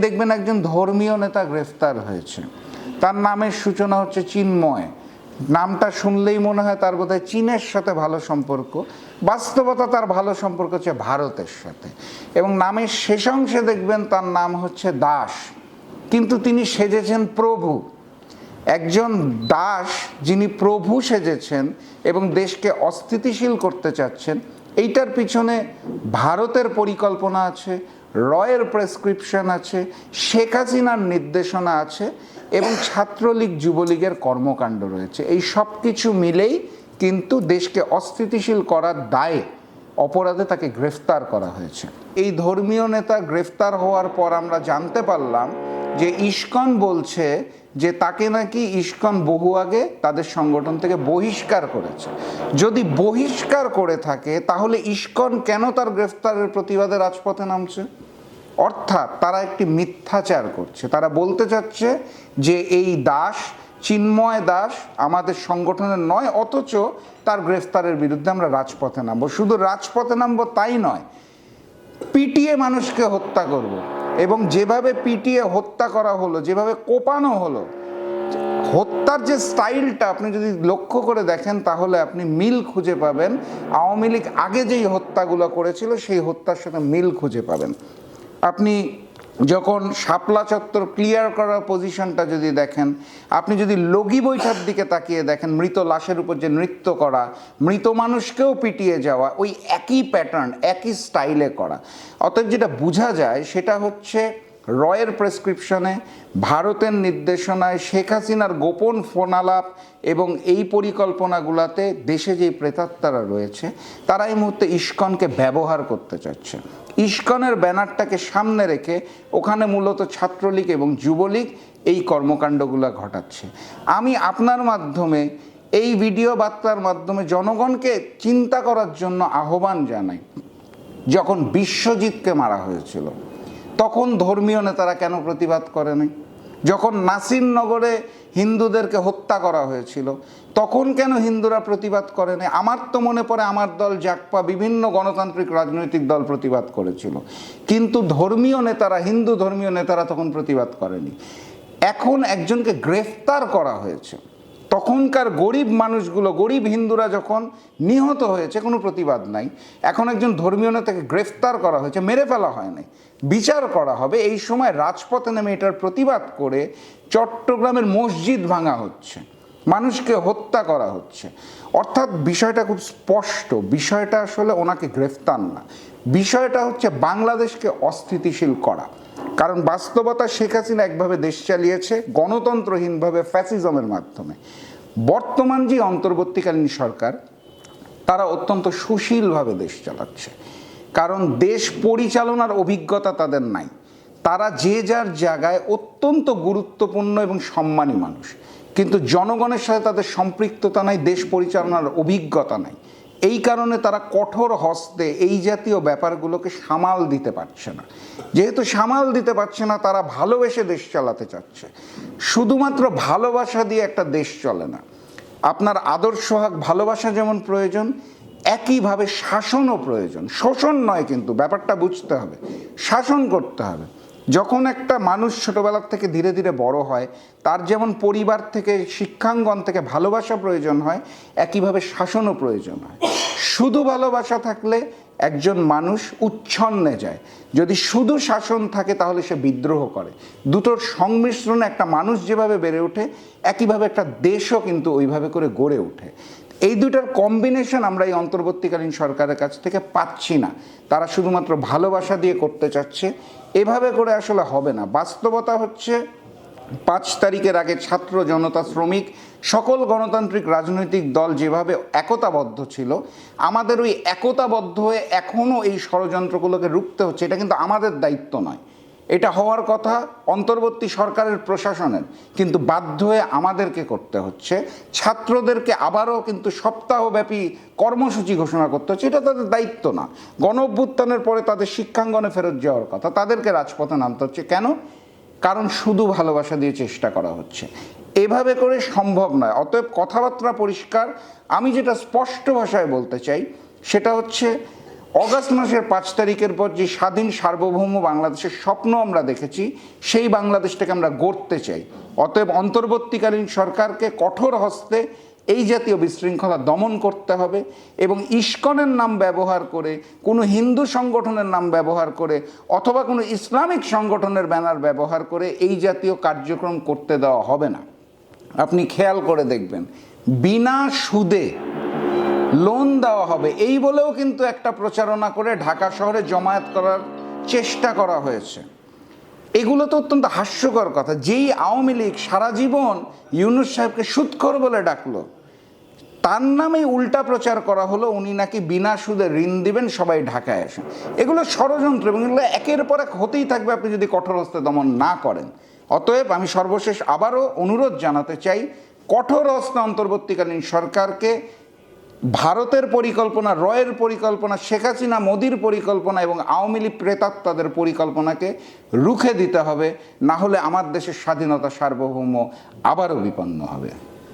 দেখবেন একজন ধর্মীয় নেতা গ্রেফতার হয়েছে। তার নামের সূচনা হচ্ছে চিন্ময়। নামটা শুনলেই মনে হয় তার বোধহয় চীনের সাথে ভালো সম্পর্ক। বাস্তবতা তার ভালো সম্পর্ক হচ্ছে ভারতের সাথে। এবং নামের শেষ অংশে দেখবেন তার নাম হচ্ছে দাস। কিন্তু তিনি সেজেছেন প্রভু। একজন দাস যিনি প্রভু সেজেছেন এবং দেশকে অস্থিতিশীল করতে চাচ্ছেন, এইটার পিছনে ভারতের পরিকল্পনা আছে রয়ের প্রেসক্রিপশন আছে, শেখ হাসিনার নির্দেশনা আছে এবং ছাত্রলীগ, যুবলীগের কর্মকাণ্ড রয়েছে। এই সব কিছু মিলেই কিন্তু দেশকে অস্থিতিশীল করার দায়ে অপরাধে তাকে গ্রেফতার করা হয়েছে। এই ধর্মীয় নেতা গ্রেফতার হওয়ার পর আমরা জানতে পারলাম যে ইস্কন বলছে যে তাকে নাকি ইস্কন বহু আগে তাদের সংগঠন থেকে বহিষ্কার করেছে। যদি বহিষ্কার করে থাকে, তাহলে ইস্কন কেন তার গ্রেফতারের প্রতিবাদে রাজপথে নামছে? অর্থাৎ তারা একটি মিথ্যাচার করছে। তারা বলতে চাচ্ছে যে এই দাস, চিন্ময় দাস আমাদের সংগঠনের নয়, অথচ তার গ্রেফতারের বিরুদ্ধে আমরা রাজপথে নামবো। শুধু রাজপথে নামবো তাই নয়, পিটিয়ে মানুষকে হত্যা করব। এবং যেভাবে পিটিয়ে হত্যা করা হলো, যেভাবে কোপানো হলো, হত্যার যে স্টাইলটা আপনি যদি লক্ষ্য করে দেখেন, তাহলে আপনি মিল খুঁজে পাবেন। আওয়ামী লীগ আগে যেই হত্যাগুলো করেছিল, সেই হত্যার সাথে মিল খুঁজে পাবেন। আপনি যখন শাপলা চত্বর ক্লিয়ার করার পজিশনটা যদি দেখেন, আপনি যদি লগি বৈঠার দিকে তাকিয়ে দেখেন, মৃত লাশের উপর যে নৃত্য করা, মৃত মানুষকেও পিটিয়ে যাওয়া, ওই একই প্যাটার্ন একই স্টাইলে করা। অতএব যেটা বোঝা যায় সেটা হচ্ছে রয়ের প্রেসক্রিপশনে, ভারতের নির্দেশনায় শেখ হাসিনার গোপন ফোনালাপ এবং এই পরিকল্পনাগুলোতে দেশে যে প্রেতাত্মারা রয়েছে, তারা এই মুহূর্তে ইস্কনকে ব্যবহার করতে চাচ্ছে। ইস্কনের ব্যানারটাকে সামনে রেখে ওখানে মূলত ছাত্রলীগ এবং যুবলীগ এই কর্মকাণ্ডগুলো ঘটাচ্ছে। আমি আপনার মাধ্যমে এই ভিডিও বার্তার মাধ্যমে জনগণকে চিন্তা করার জন্য আহ্বান জানাই, যখন বিশ্বজিৎকে মারা হয়েছিল। তখন ধর্মীয় নেতারা কেন প্রতিবাদ করেনি যখন নাসিরনগরে হিন্দুদেরকে হত্যা করা হয়েছিল, তখন কেন হিন্দুরা প্রতিবাদ করেনি আমার তো মনে পড়ে আমার দল জাকপা বিভিন্ন গণতান্ত্রিক রাজনৈতিক দল প্রতিবাদ করেছিল। কিন্তু ধর্মীয় নেতারা, হিন্দু ধর্মীয় নেতারা তখন প্রতিবাদ করেনি। এখন একজনকে গ্রেফতার করা হয়েছে। তখনকার গরিব মানুষগুলো, গরিব হিন্দুরা যখন নিহত হয়েছে, কোনো প্রতিবাদ নাই। এখন একজন ধর্মীয় নেতাকে গ্রেফতার করা হয়েছে, মেরে ফেলা হয় নাই। বিচার করা হবে। এই সময় রাজপথে নেমে এটার প্রতিবাদ করে চট্টগ্রামের মসজিদ ভাঙা হচ্ছে। মানুষকে হত্যা করা হচ্ছে। অর্থাৎ বিষয়টা খুব স্পষ্ট। বিষয়টা আসলে ওনাকে গ্রেফতার না। বিষয়টা হচ্ছে বাংলাদেশকে অস্থিতিশীল করা। কারণ বাস্তবতা শেখ হাসিনা একভাবে দেশ চালিয়েছে গণতন্ত্রহীনভাবে ফ্যাসিজমের মাধ্যমে। বর্তমান যে অন্তর্বর্তীকালীন সরকার, তারা অত্যন্ত সুশীলভাবে দেশ চালাচ্ছে। কারণ দেশ পরিচালনার অভিজ্ঞতা তাদের নাই। তারা যে যার জায়গায় অত্যন্ত গুরুত্বপূর্ণ এবং সম্মানী মানুষ। কিন্তু জনগণের সাথে তাদের সম্পৃক্ততা নাই, দেশ পরিচালনার অভিজ্ঞতা নাই। এই কারণে তারা কঠোর হস্তে এই জাতীয় ব্যাপারগুলোকে সামাল দিতে পারছে না। যেহেতু সামাল দিতে পারছে না, তারা ভালোবেসে দেশ চালাতে চাচ্ছে। শুধুমাত্র ভালোবাসা দিয়ে একটা দেশ চলে না। আপনার আদর্শ হক, ভালোবাসা যেমন প্রয়োজন, একইভাবে শাসনও প্রয়োজন। শোষণ নয় কিন্তু, ব্যাপারটা বুঝতে হবে। শাসন করতে হবে। যখন একটা মানুষ ছোটবেলার থেকে ধীরে ধীরে বড় হয়, তার যেমন পরিবার থেকে, শিক্ষাঙ্গন থেকে ভালোবাসা প্রয়োজন হয়, একইভাবে শাসনও প্রয়োজন হয়। শুধু ভালোবাসা থাকলে একজন মানুষ উচ্ছন্নে যায়। যদি শুধু শাসন থাকে, তাহলে সে বিদ্রোহ করে। দুটোর সংমিশ্রণে একটা মানুষ যেভাবে বেড়ে ওঠে, একইভাবে একটা দেশও কিন্তু ওইভাবে করে গড়ে ওঠে। এই দুটার কম্বিনেশন আমরা এই অন্তর্বর্তীকালীন সরকারের কাছ থেকে পাচ্ছি না। তারা শুধুমাত্র ভালোবাসা দিয়ে করতে চাচ্ছে। এভাবে করে আসলে হবে না। বাস্তবতা হচ্ছে, পাঁচ তারিখের আগে ছাত্র জনতা শ্রমিক, সকল গণতান্ত্রিক রাজনৈতিক দল যেভাবে একতাবদ্ধ ছিল, আমাদের ওই একতাবদ্ধ হয়ে এখনও এই ষড়যন্ত্রগুলোকে রুখতে হচ্ছে, এটা কিন্তু আমাদের দায়িত্ব নয়। এটা হওয়ার কথা অন্তর্বর্তী সরকারের প্রশাসনের। কিন্তু বাধ্য হয়ে আমাদেরকে করতে হচ্ছে। ছাত্রদেরকে আবারও কিন্তু সপ্তাহব্যাপী কর্মসূচি ঘোষণা করতে হচ্ছে। এটা তাদের দায়িত্ব না। গণ অভ্যুত্থানের পরে তাদের শিক্ষাঙ্গনে ফেরত যাওয়ার কথা। তাদেরকে রাজপথে নামতে হচ্ছে। কেন? কারণ শুধু ভালোবাসা দিয়ে চেষ্টা করা হচ্ছে। এভাবে করে সম্ভব নয়। অতএব কথাবার্তা পরিষ্কার। আমি যেটা স্পষ্ট ভাষায় বলতে চাই, সেটা হচ্ছে অগাস্ট মাসের পাঁচ তারিখের পর যে স্বাধীন সার্বভৌম বাংলাদেশের স্বপ্ন আমরা দেখেছি, সেই বাংলাদেশটাকে আমরা গড়তে চাই। অতএব অন্তর্বর্তীকালীন সরকারকে কঠোর হস্তে এই জাতীয় বিশৃঙ্খলা দমন করতে হবে এবং ইস্কনের নাম ব্যবহার করে, কোনো হিন্দু সংগঠনের নাম ব্যবহার করে, অথবা কোনো ইসলামিক সংগঠনের ব্যানার ব্যবহার করে এই জাতীয় কার্যক্রম করতে দেওয়া হবে না। আপনি খেয়াল করে দেখবেন, বিনা সুদে লোন দেওয়া হবে। এই বলেও কিন্তু একটা প্রচারণা করে ঢাকা শহরে জমায়েত করার চেষ্টা করা হয়েছে। এগুলো তো অত্যন্ত হাস্যকর কথা। যেই আওয়ামী লীগ সারা জীবন ইউনুস সাহেবকে সুৎখর বলে ডাকলো, তার নামে উল্টা প্রচার করা হলো, উনি নাকি বিনা সুদে ঋণ দিবেন, সবাই ঢাকায় আসেন এগুলো ষড়যন্ত্র এবং এগুলো একের পর এক হতেই থাকবে আপনি যদি কঠোর হস্তে দমন না করেন। অতএব আমি সর্বশেষ আবারও অনুরোধ জানাতে চাই, কঠোর হস্তে অন্তর্বর্তীকালীন সরকারকে ভারতের পরিকল্পনা, রয়ের পরিকল্পনা, শেখ হাসিনা, মোদির পরিকল্পনা এবং আওয়ামী লীগ প্রেতাত্মাদের পরিকল্পনাকে রুখে দিতে হবে, না হলে আমার দেশের স্বাধীনতা সার্বভৌম আবারও বিপন্ন হবে।